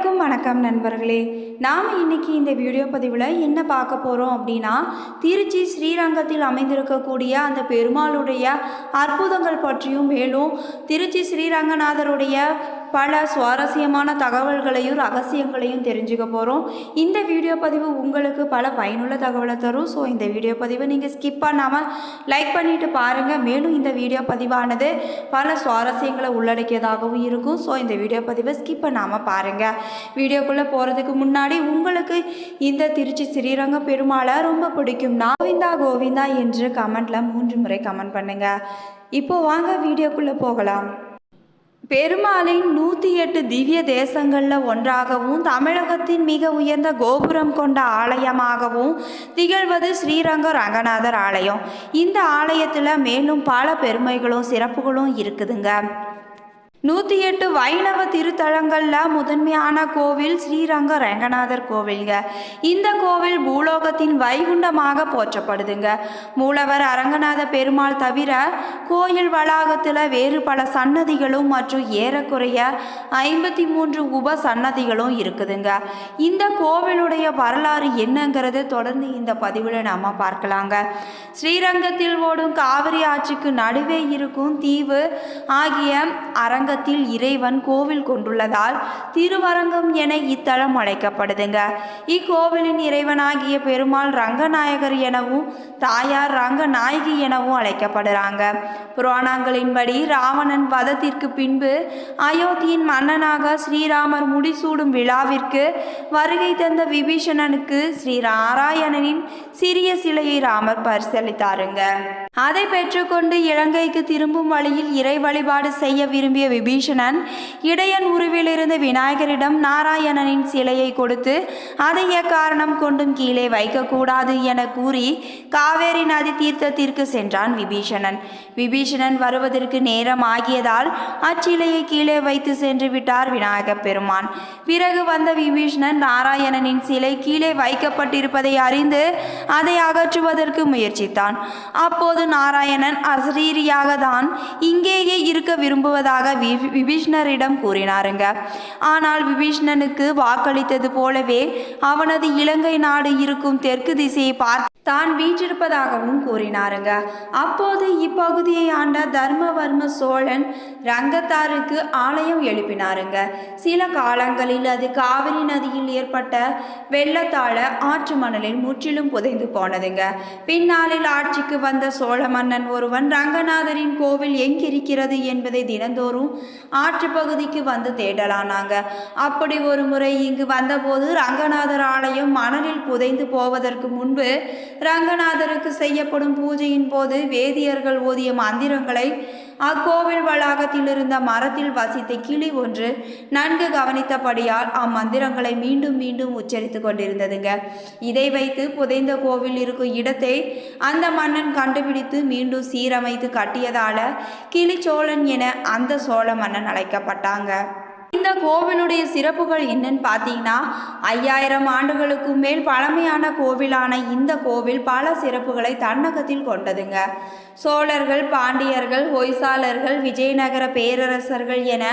வணக்கம் வணக்கம் நண்பர்களே. நாம் இன்னைக்கு இந்த வீடியோ பதிவில் என்ன பார்க்க போகிறோம் அப்படின்னா திருச்சி ஸ்ரீரங்கத்தில் அமைந்திருக்கக்கூடிய அந்த பெருமாளுடைய அற்புதங்கள் பற்றியும் மேலும் திருச்சி ஸ்ரீரங்கநாதருடைய பல சுவாரஸ்யமான தகவல்களையும் ரகசியங்களையும் தெரிஞ்சுக்க போகிறோம் இந்த வீடியோ பதிவு உங்களுக்கு பல பயனுள்ள தகவலை தரும். ஸோ இந்த வீடியோ பதிவை நீங்கள் ஸ்கிப் பண்ணாமல் லைக் பண்ணிவிட்டு பாருங்கள் மேலும் இந்த வீடியோ பதிவானது பல சுவாரஸ்யங்களை உள்ளடக்கியதாகவும் இருக்கும். ஸோ இந்த வீடியோ பதிவை ஸ்கிப் பண்ணாமல் பாருங்கள் வீடியோக்குள்ளே போகிறதுக்கு முன்னாடி உங்களுக்கு இந்த திருச்சி ஸ்ரீரங்க பெருமாளை ரொம்ப பிடிக்கும்னா கோவிந்தா கோவிந்தா என்று கமெண்ட்டில் மூன்று முறை கமெண்ட் பண்ணுங்கள் இப்போ வாங்க வீடியோக்குள்ளே போகலாம். பெருமாளின் நூற்றி எட்டு திவ்ய தேசங்களில் ஒன்றாகவும் தமிழகத்தின் மிக உயர்ந்த கோபுரம் கொண்ட ஆலயமாகவும் திகழ்வது ஸ்ரீரங்க ரங்கநாதர் ஆலயம். இந்த ஆலயத்தில் மேலும் பல பெருமைகளும் சிறப்புகளும் இருக்குதுங்க. நூற்றி எட்டு வைணவ திருத்தலங்களில் முதன்மையான கோவில் ஸ்ரீரங்க ரங்கநாதர் கோவில்ங்க. இந்த கோவில் பூலோகத்தின் வைகுண்டமாக போற்றப்படுதுங்க. மூலவர் அரங்கநாத பெருமாள் தவிர கோயில் வளாகத்தில் வேறு பல சன்னதிகளும் மற்றும் ஏறக்குறைய ஐம்பத்தி மூன்று உப சன்னதிகளும் இருக்குதுங்க. இந்த கோவிலுடைய வரலாறு என்னங்கிறது தொடர்ந்து இந்த பதிவில் நாம் பார்க்கலாங்க. ஸ்ரீரங்கத்தில் ஓடும் காவிரி ஆற்றுக்கு நடுவே இருக்கும் தீவு ஆகிய அரங்க அரங்கத்தில் இறைவன் கோவில் கொண்டுள்ளதால் திருவரங்கம் என இத்தலம் அழைக்கப்படுதுங்க. இக்கோவிலின் இறைவனாகிய பெருமாள் ரங்கநாயகர் எனவும் தாயார் ரங்கநாயகி எனவும் அழைக்கப்படுறாங்க. புராணங்களின்படி ராவணன் வதத்திற்கு பின்பு அயோத்தியின் மன்னனாக ஸ்ரீராமர் முடிசூடும் விழாவிற்கு வருகை தந்த விபீஷணனுக்கு ஸ்ரீ நாராயணனின் சிறிய சிலையை ராமர் பரிசளித்தாருங்க. அதை பெற்றுக்கொண்டு இலங்கைக்கு திரும்பும் வழியில் இறை வழிபாடு செய்ய விரும்பிய விபீஷணன் இடையன் உருவிலிருந்து விநாயகரிடம் நாராயணனின் சிலையை கொடுத்து அதை எக்காரணம் கொண்டும் கீழே வைக்கக்கூடாது என கூறி காவேரி நதி தீர்த்தத்திற்கு சென்றான் விபீஷணன். விபீஷணன் வருவதற்கு நேரம் ஆகியதால் அச்சிலையை கீழே வைத்து சென்று விட்டார் விநாயகப் பெருமான். பிறகு வந்த விபீஷணன் நாராயணனின் சிலை கீழே வைக்கப்பட்டிருப்பதை அறிந்து அதை அகற்றுவதற்கு முயற்சித்தான். அப்போது அப்போது நாராயணன் அசரீரியாக தான் இங்கேயே இருக்க விரும்புவதாக வி- விபீஷ்ணரிடம் கூறினாருங்க. ஆனால் விபீஷ்ணனுக்கு வாக்களித்தது போலவே அவனது இலங்கை நாடு இருக்கும் தெற்கு திசையை பார்த்து தான் வீற்றிருப்பதாகவும் கூறினாருங்க. அப்போது இப்பகுதியை ஆண்ட தர்மவர்ம சோழன் ரங்கத்தாருக்கு ஆலயம் எழுப்பினாருங்க. சில காலங்களில் அது காவிரி நதியில் ஏற்பட்ட வெள்ளத்தால ஆற்று மணலில் முற்றிலும் புதைந்து போனதுங்க. பின்னாளில் ஆட்சிக்கு வந்த சோழ மன்னன் ஒருவன் ரங்கநாதரின் கோவில் எங்கிருக்கிறது என்பதை தினந்தோறும் ஆற்றுப்பகுதிக்கு வந்து தேடலானாங்க. அப்படி ஒரு முறை இங்கு வந்தபோது ரங்கநாதர் ஆலயம் மணலில் புதைந்து போவதற்கு முன்பு ரங்கநாதருக்கு செய்யப்படும் பூஜையின் போது வேதியர்கள் ஓதிய மந்திரங்களை அக்கோவில் வளாகத்தில் இருந்த மரத்தில் வசித்த கிளி ஒன்று நன்கு கவனித்தபடியால் அம்மந்திரங்களை மீண்டும் மீண்டும் உச்சரித்து கொண்டிருந்ததுங்க. இதை வைத்து புதைந்த கோவில் இருக்கும் இடத்தை அந்த மன்னன் கண்டுபிடித்து மீண்டும் சீரமைத்து கட்டியதால கிளிச்சோழன் என அந்த சோழ மன்னன் அழைக்கப்பட்டாங்க. இந்த கோவிலுடைய சிறப்புகள் என்னன்னு பார்த்தீங்கன்னா ஐயாயிரம் ஆண்டுகளுக்கு மேல் பழமையான கோவிலான இந்த கோவில் பல சிறப்புகளை தன்னகத்தில் கொண்டதுங்க. சோழர்கள் பாண்டியர்கள் ஹொய்சாலர்கள் விஜயநகர பேரரசர்கள் என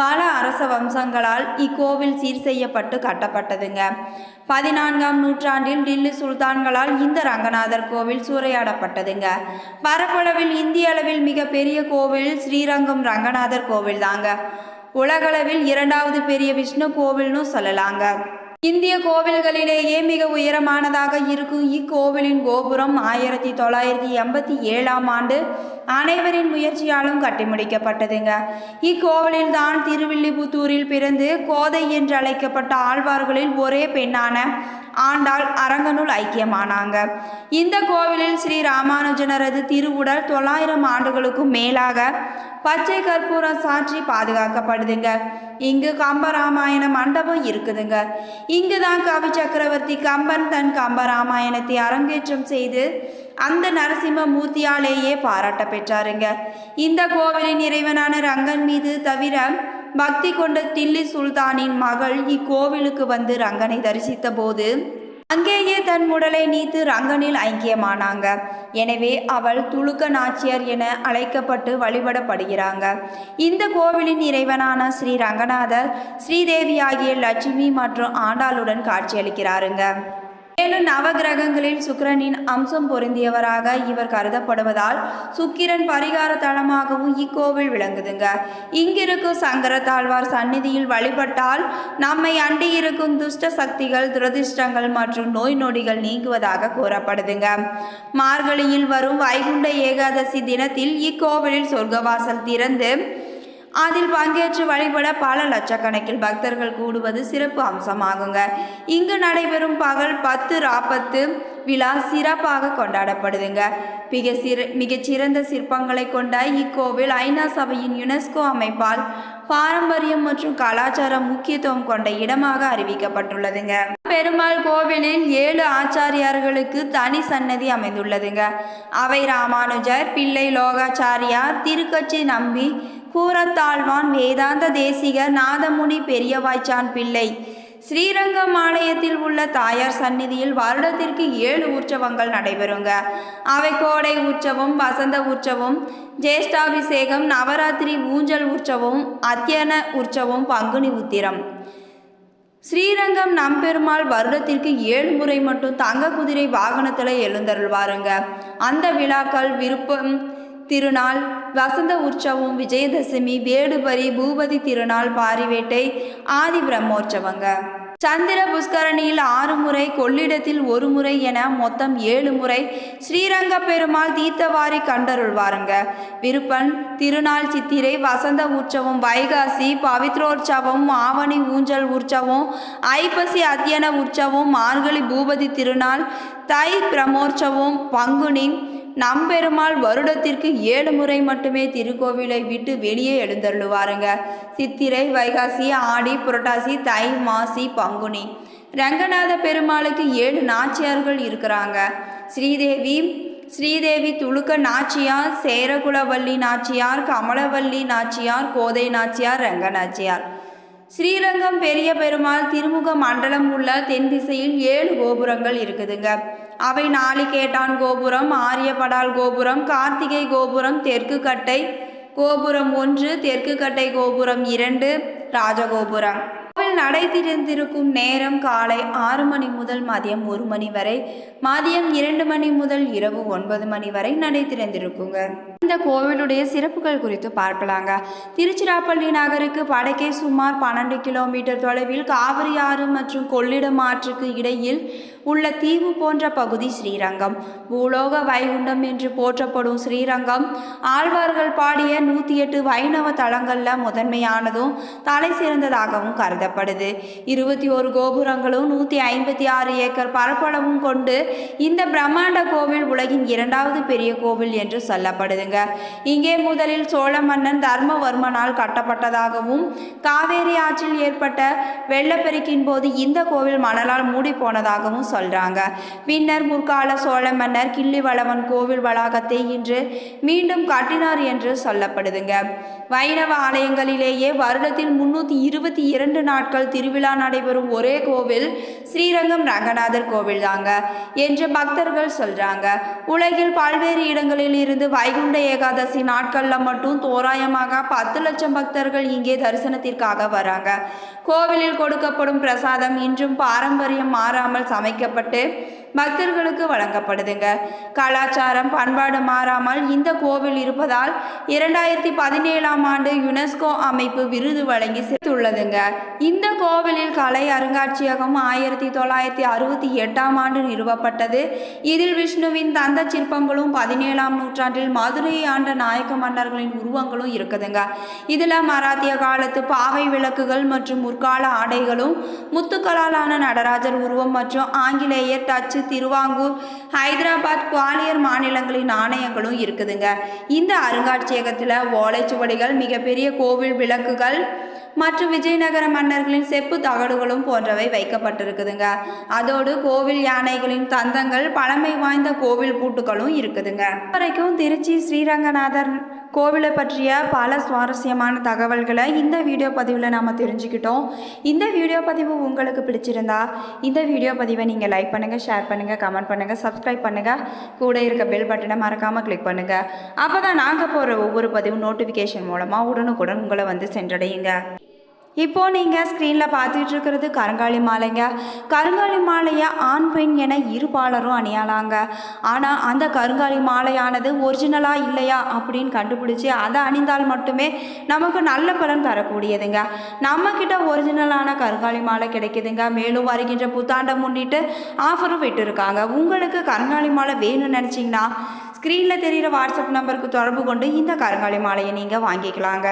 பல அரச வம்சங்களால் இக்கோவில் சீர் செய்யப்பட்டு கட்டப்பட்டதுங்க. பதினான்காம் நூற்றாண்டில் டில்லி சுல்தான்களால் இந்த ரங்கநாதர் கோவில் சூறையாடப்பட்டதுங்க. பரப்பளவில் இந்திய அளவில் மிகப்பெரிய கோவில் ஸ்ரீரங்கம் ரங்கநாதர் கோவில் தாங்க உலகளவில் இரண்டாவது பெரிய விஷ்ணு கோவில்னு சொல்லலாங்க. இந்திய கோவில்களிலேயே மிக உயரமானதாக இருக்கும் இக்கோவிலின் கோபுரம் ஆயிரத்தி தொள்ளாயிரத்தி எண்பத்தி ஏழாம் ஆண்டு அனைவரின் முயற்சியாலும் கட்டி முடிக்கப்பட்டதுங்க இக்கோவிலில் தான் திருவில்லிபுத்தூரில் பிறந்து கோதை என்று அழைக்கப்பட்ட ஆழ்வார்களில் ஒரே பெண்ணான ஆண்டாள் அரங்கனுள் ஐக்கியமானாங்க. இந்த கோவிலில் ஸ்ரீ ராமானுஜனரது திருவுடல் தொள்ளாயிரம் ஆண்டுகளுக்கும் மேலாக பச்சை கற்பூரம் சாற்றி பாதுகாக்கப்படுதுங்க. இங்கு கம்பராமாயண மண்டபம் இருக்குதுங்க. இங்குதான் கவி சக்கரவர்த்தி கம்பன் தன் கம்பராமாயணத்தை அரங்கேற்றம் செய்து அந்த நரசிம்ம மூர்த்தியாலேயே பாராட்ட பெற்றாருங்க. இந்த கோவிலின் இறைவனான ரங்கன் மீது தவிர பக்தி கொண்ட தில்லி சுல்தானின் மகள் இக்கோவிலுக்கு வந்து ரங்கனை தரிசித்த போது அங்கேயே தன் உடலை நீத்து ரங்கனில் ஐக்கியமானாங்க. எனவே அவள் துலுக்க நாச்சியார் என அழைக்கப்பட்டு வழிபடப்படுகிறாங்க. இந்த கோவிலின் இறைவனான ஸ்ரீ ரங்கநாதர் ஸ்ரீதேவி ஆகிய லட்சுமி மற்றும் ஆண்டாளுடன் காட்சியளிக்கிறாருங்க. மேலும் நவகிரகங்களில் சுக்கிரனின் அம்சம் பொருந்தியவராக இவர் கருதப்படுவதால் சுக்கிரன் பரிகார தலமாகவும் இக்கோவில் விளங்குதுங்க. இங்கிருக்கும் சங்கர தாழ்வார் சந்நிதியில் வழிபட்டால் நம்மை அண்டி இருக்கும் துஷ்ட சக்திகள் துரதிர்ஷ்டங்கள் மற்றும் நோய் நொடிகள் நீங்குவதாக கூறப்படுதுங்க. மார்கழியில் வரும் வைகுண்ட ஏகாதசி தினத்தில் இக்கோவிலில் சொர்க்கவாசல் திறந்து அதில் பங்கேற்று வழிபட பல லட்சக்கணக்கில் பக்தர்கள் கூடுவது சிறப்பு அம்சமாகுங்க. இங்கு நடைபெறும் பகல் பத்து ராப்பத்து விழா சிறப்பாக கொண்டாடப்படுதுங்க. மிக சிற மிகச்சிறந்த சிற்பங்களை கொண்ட இக்கோவில் ஐநா சபையின் யுனெஸ்கோ அமைப்பால் பாரம்பரியம் மற்றும் கலாச்சார முக்கியத்துவம் கொண்ட இடமாக அறிவிக்கப்பட்டுள்ளதுங்க. பெருமாள் கோவிலில் ஏழு ஆச்சாரியார்களுக்கு தனி சன்னதி அமைந்துள்ளதுங்க. அவை ராமானுஜர் பிள்ளை லோகாச்சாரியார் திருக்கச்சி நம்பி கூறத்தாழ்வான் வேதாந்த தேசிகர் நாதமுனி பெரியவாய்ச்சான் பிள்ளை. ஸ்ரீரங்கம் ஆலயத்தில் உள்ள தாயார் சந்நிதியில் வருடத்திற்கு ஏழு உற்சவங்கள் நடைபெறுங்க. அவை கோடை உற்சவம் வசந்த உற்சவம் ஜேஷ்டாபிஷேகம் நவராத்திரி ஊஞ்சல் உற்சவம் அத்தியன உற்சவம் பங்குனி உத்திரம். ஸ்ரீரங்கம் நம்பெருமாள் வருடத்திற்கு ஏழு முறை மட்டும் தங்க குதிரை வாகனத்தில் எழுந்தருள்வாருங்க. அந்த விழாக்கள் விருப்பம் திருநாள். வசந்த உற்சவம் விஜயதசமி வேடுபரி பூபதி திருநாள் பாரிவேட்டை ஆதி பிரம்மோற்சவங்க சந்திர புஷ்கரணியில் ஆறு முறை கொள்ளிடத்தில் ஒரு முறை என மொத்தம் ஏழு முறை ஸ்ரீரங்க பெருமாள் தீர்த்தவாரி கண்டருள்வாருங்க. விருப்பன் திருநாள் சித்திரை வசந்த உற்சவம் வைகாசி பவித்ரோற்சவம் ஆவணி ஊஞ்சல் உற்சவம் ஐப்பசி அத்தியன உற்சவம் மார்கழி பூபதி திருநாள் தை பிரமோற்சவம் பங்குனி நம்பெருமாள் வருடத்திற்கு ஏழு முறை மட்டுமே திருக்கோவிலை விட்டு வெளியே எழுந்தருளுவாருங்க. சித்திரை வைகாசி ஆடி புரட்டாசி தை மாசி பங்குனி. ரங்கநாத பெருமாளுக்கு ஏழு நாச்சியார்கள் இருக்கிறாங்க. ஸ்ரீதேவி ஸ்ரீதேவி துலுக்க நாச்சியார் சேரகுலவல்லி நாச்சியார் கமலவல்லி நாச்சியார் கோதை நாச்சியார் ரங்கநாச்சியார் ஸ்ரீரங்கம் பெரிய பெருமாள் திருமுக மண்டலம் உள்ள தென் திசையில் ஏழு கோபுரங்கள் இருக்குதுங்க. அவை நாளிகேட்டான் கோபுரம் ஆரியபடால் கோபுரம் கார்த்திகை கோபுரம் தெற்கு கட்டை கோபுரம் ஒன்று தெற்கு கட்டை கோபுரம் இரண்டு ராஜகோபுரம். கோவில் நடை திறந்திருக்கும் நேரம் காலை ஆறு மணி முதல் மதியம் ஒரு மணி வரை மதியம் இரண்டு மணி முதல் இரவு ஒன்பது மணி வரை நடை திறந்திருக்குங்க. இந்த கோவிலுடைய சிறப்புகள் குறித்து பார்க்கலாங்க. திருச்சிராப்பள்ளி நகருக்கு வடக்கே சுமார் பன்னெண்டு கிலோமீட்டர் தொலைவில் காவிரி ஆறு மற்றும் கொள்ளிடம் ஆற்றுக்கு இடையில் உள்ள தீவு போன்ற பகுதி ஸ்ரீரங்கம். பூலோக வைகுண்டம் என்று போற்றப்படும் ஸ்ரீரங்கம். ஆழ்வார்கள் பாடிய நூற்றி எட்டு வைணவ தலங்களில் முதன்மையானதும் தலை சிறந்ததாகவும் கருதப்படுது. இருபத்தி ஒரு கோபுரங்களும் நூற்றி ஐம்பத்தி ஆறு ஏக்கர் பரப்பளவும் கொண்டு இந்த பிரம்மாண்ட கோவில் உலகின் இரண்டாவது பெரிய கோவில் என்று சொல்லப்படுதுங்க. இங்கே முதலில் சோழ மன்னன் தர்மவர்மனால் கட்டப்பட்டதாகவும் காவேரி ஆற்றில் ஏற்பட்ட வெள்ளப்பெருக்கின் போது இந்த கோவில் மணலால் மூடி போனதாகவும் சொல்றாங்க. பின்னர் முற்கால சோழ மன்னர் கிள்ளிவளவன் கோவில் வளாகத்தை இன்று மீண்டும் கட்டினார் என்று சொல்லப்படுதுங்க. வைணவ ஆலயங்களிலேயே வருடத்தில் முன்னூற்றி இருபத்தி இரண்டு நாட்கள் திருவிழா நடைபெறும் ஒரே கோவில் ஸ்ரீரங்கம் ரங்கநாதர் கோவில் தாங்க என்று பக்தர்கள் சொல்றாங்க. உலகில் பல்வேறு இடங்களில் இருந்து வைகுண்ட ஏகாதசி நாட்களில் மட்டும் தோராயமாக பத்து லட்சம் பக்தர்கள் இங்கே தரிசனத்திற்காக வராங்க. கோவிலில் கொடுக்கப்படும் பிரசாதம் இன்றும் பாரம்பரியம் மாறாமல் சமைக்க சமைக்கப்பட்டு பக்தர்களுக்கு வழங்கப்படுதுங்க. கலாச்சாரம் பண்பாடு மாறாமல் இந்த கோவில் இருப்பதால் இரண்டாயிரத்தி பதினேழாம் ஆண்டு யுனெஸ்கோ அமைப்பு விருது வழங்கி சேர்த்துள்ளதுங்க இந்த கோவிலில் கலை அருங்காட்சியகம் ஆயிரத்தி தொள்ளாயிரத்தி அறுபத்தி எட்டாம் ஆண்டு நிறுவப்பட்டது. இதில் விஷ்ணுவின் தந்த சிற்பங்களும் பதினேழாம் நூற்றாண்டில் மதுரையை ஆண்ட நாயக்க மன்னர்களின் உருவங்களும் இருக்குதுங்க. இதில் மராத்திய காலத்து பாவை விளக்குகள் மற்றும் முற்கால ஆடைகளும் முத்துக்களாலான நடராஜர் உருவம் மற்றும் ஆங்கிலேயர் டச்சு திருவாங்கூர் ஹைதராபாத் குவாலியர் மாநிலங்களின் நாணயங்களும் இருக்குதுங்க. இந்த அருங்காட்சியகத்தில் ஓலைச்சுவடிகள் மிகப்பெரிய கோவில் விளக்குகள் மற்றும் விஜயநகர மன்னர்களின் செப்பு தகடுகளும் போன்றவை வைக்கப்பட்டிருக்குதுங்க. அதோடு கோவில் யானைகளின் தந்தங்கள் பழமை வாய்ந்த கோவில் பூட்டுகளும் இருக்குதுங்க. வரைக்கும் திருச்சி ஸ்ரீரங்கநாதர் கோவிலை பற்றிய பல சுவாரஸ்யமான தகவல்களை இந்த வீடியோ பதிவில் நாம் தெரிஞ்சுக்கிட்டோம். இந்த வீடியோ பதிவு உங்களுக்கு பிடிச்சிருந்தா இந்த வீடியோ பதிவை நீங்கள் லைக் பண்ணுங்கள் ஷேர் பண்ணுங்கள் கமெண்ட் பண்ணுங்கள் சப்ஸ்கிரைப் பண்ணுங்கள் கூட இருக்க பெல் பட்டனை மறக்காமல் கிளிக் பண்ணுங்கள் அப்போ தான் நாங்கள் போகிற ஒவ்வொரு பதிவும் நோட்டிஃபிகேஷன் மூலமாக உடனுக்குடன் உங்களை வந்து சென்றடையுங்க. இப்போது நீங்கள் ஸ்க்ரீனில் பார்த்துட்டு இருக்கிறது கருங்காலி மாலைங்க. கருங்காலி மாலையை ஆண் பெண் என இருபாலரும் அணியலாங்க. ஆனால் அந்த கருங்காலி மாலையானது ஒரிஜினலாக இல்லையா அப்படின்னு கண்டுபிடிச்சி அதை அணிந்தால் மட்டுமே நமக்கு நல்ல பலன் தரக்கூடியதுங்க. நம்மக்கிட்ட ஒரிஜினலான கருங்காலி மாலை கிடைக்குதுங்க. மேலும் வருகின்ற புத்தாண்டை முன்னிட்டு ஆஃபரும் விட்டுருக்காங்க. உங்களுக்கு கருங்காலி மாலை வேணும்னு நினச்சிங்கன்னா ஸ்க்ரீனில் தெரிகிற வாட்ஸ்அப் நம்பருக்கு தொடர்பு கொண்டு இந்த கருங்காலி மாலையை நீங்கள் வாங்கிக்கலாங்க.